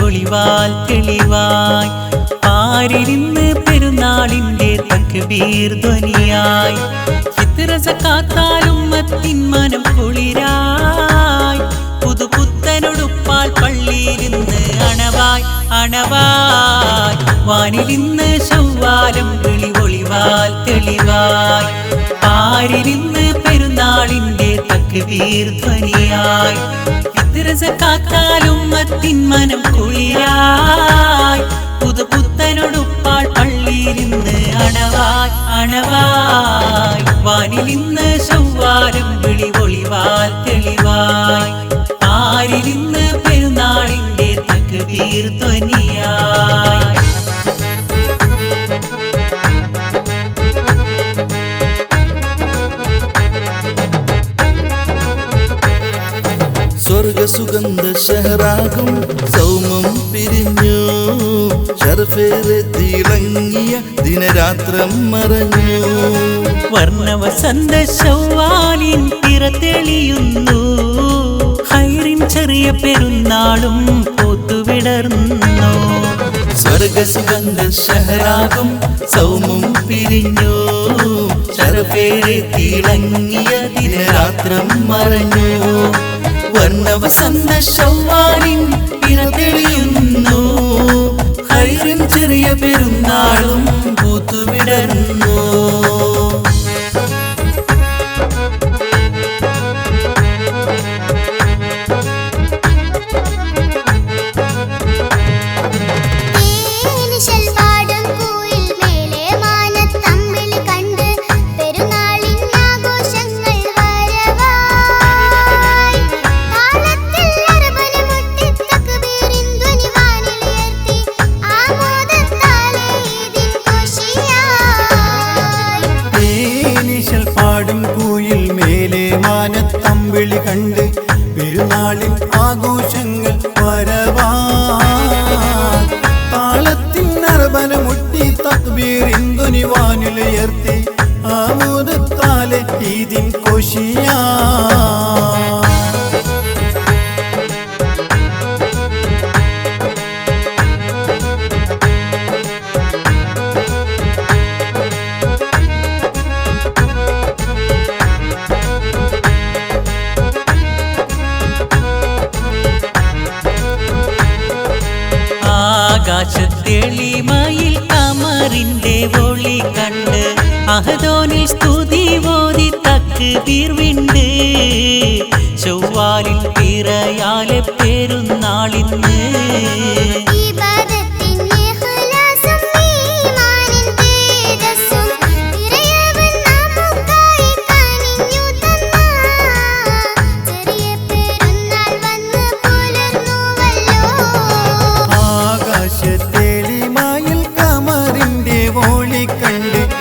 ഒളിവാൽ തെളിവായി. പാരിരുന്ന് പെരുന്നാളിന്റെ തക്ബീർ ധ്വനിയായി ചിത്രസക്കാത്താലും മത്തിൻ മനം കുളിരായി. പുതുപുത്തനൊടുപ്പാൽ പള്ളിയിലിന്ന് അണവായി അണവായി. വാനിലിന്ന് ശൗവാലം വിളി ഒളിവാൽ തെളിവായി. പാരിരുന്ന് പെരുന്നാളിന്റെ തക്ബീർ ധ്വനിയായി കാത്താലും മത്തിൻ മനം കുളിരായി പുതുപുത്തനൊടുപ്പാൾ പള്ളിയിരുന്ന് അണവായി അണവായി. വാനിലിന്ന് സ്വർഗസുഗന്ധ ഷഹറാകും സൗമം പിരിഞ്ഞു. ഷർഫേറെ തിളങ്ങിയ ദിനരാത്രം മറഞ്ഞു. വർണവസന്ത ശൗവാലിൻ തിര തെളിയുന്നു. ഹൈറിൻ ചെറിയ പെരുന്നാളും പൂത്തുവിടർന്നു സ്വർഗസുഗന്ധ ഷഹറാകും സൗമം പിരിഞ്ഞു. ഷർഫേറെ തിളങ്ങിയ ദിനരാത്രം മറഞ്ഞു. വർണവസന്ത ഷൗവാലിൻ പിറ പാടും കൂയിൽ മേലെ മാനത്തമ്പിളി കണ്ട് പെരുന്നാളിൽ ആഘോഷങ്ങൾ വരവാ താളത്തിൻ അറബന മുട്ടി തക്ബീറിൻ ധ്വനിവാനിലുയർത്തി ആമോദത്താലെ ഈദിൻ കൊഷിയാ ആകാശത്തെളിമയിൽ അമറിന്റെ ഒളി കണ്ട് അഹദോനിൽ സ്തുതി ഓതി തക്ക് തീർവിണ്ട്. ചൊവ്വാലിൽ പിറയാലെ പെരുന്നാളിന്ന്. ആകാശത്തെളിമായിൽ കമറിന്റെ വോളി കണ്ട്